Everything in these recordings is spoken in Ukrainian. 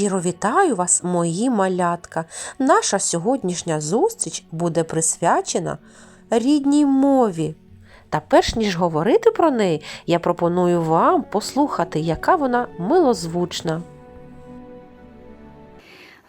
Щиро вітаю вас, мої малятка. Наша сьогоднішня зустріч буде присвячена рідній мові. Та перш ніж говорити про неї, я пропоную вам послухати, яка вона милозвучна.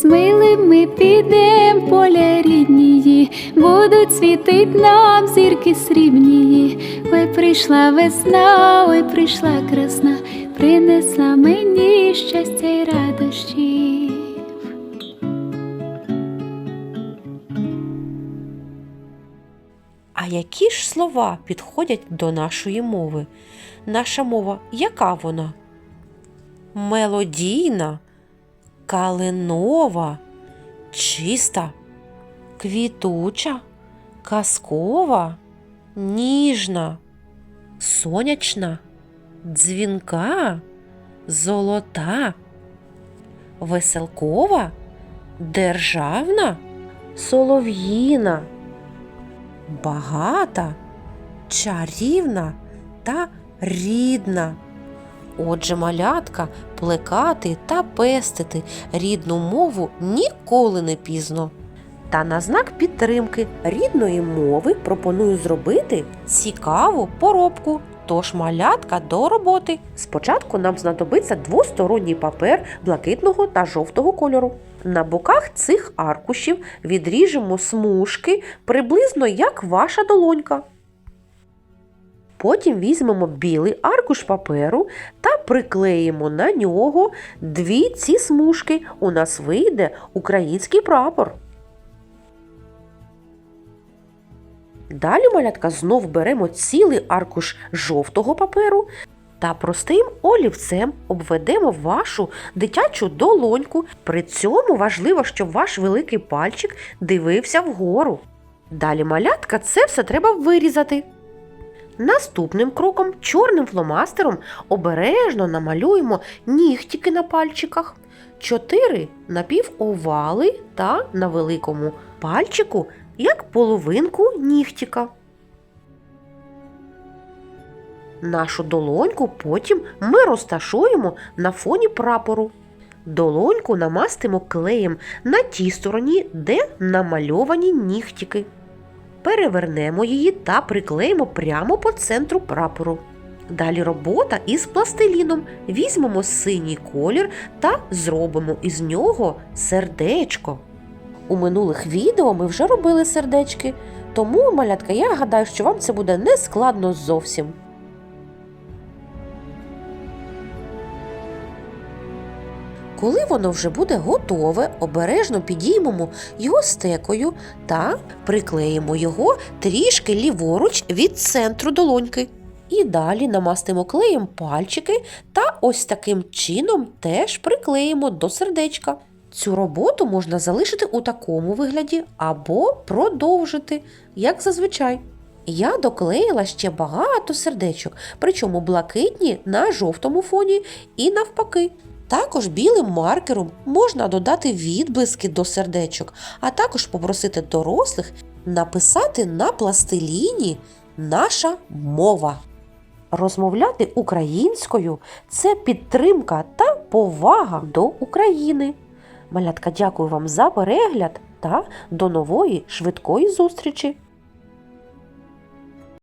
З милими підем поля ріднії, будуть світить нам зірки срібнії. Ой, прийшла весна, ой, прийшла красна, принесла мені щастя й радощів. А які ж слова підходять до нашої мови? Наша мова яка вона? Мелодійна, калинова, чиста, квітуча, казкова, ніжна, сонячна, дзвінка, золота, веселкова, державна, солов'їна багата, чарівна та рідна. Отже, малятка плекати та пестити рідну мову ніколи не пізно. Та на знак підтримки рідної мови пропоную зробити цікаву поробку. Тож малятка до роботи. Спочатку нам знадобиться двосторонній папер блакитного та жовтого кольору. На боках цих аркушів відріжемо смужки приблизно як ваша долонька. Потім візьмемо білий аркуш паперу та приклеїмо на нього дві ці смужки. У нас вийде український прапор. Далі, малятка, знов беремо цілий аркуш жовтого паперу та простим олівцем обведемо вашу дитячу долоньку. При цьому важливо, щоб ваш великий пальчик дивився вгору. Далі, малятка, це все треба вирізати. Наступним кроком чорним фломастером обережно намалюємо нігтики на пальчиках, чотири напівовали та на великому пальчику як половинку нігтіка. Нашу долоньку потім ми розташуємо на фоні прапору. Долоньку намастимо клеєм на тій стороні, де намальовані нігтіки. Перевернемо її та приклеїмо прямо по центру прапору. Далі робота із пластиліном. Візьмемо синій колір та зробимо із нього сердечко. У минулих відео ми вже робили сердечки, тому, малятка, я гадаю, що вам це буде не складно зовсім. Коли воно вже буде готове, обережно підіймемо його стекою та приклеїмо його трішки ліворуч від центру долоньки. І далі намастимо клеєм пальчики та ось таким чином теж приклеїмо до сердечка. Цю роботу можна залишити у такому вигляді або продовжити, як зазвичай. Я доклеїла ще багато сердечок, причому блакитні на жовтому фоні і навпаки. Також білим маркером можна додати відблиски до сердечок, а також попросити дорослих написати на пластиліні наша мова. Розмовляти українською це підтримка та повага до України. Малятка, дякую вам за перегляд та до нової швидкої зустрічі!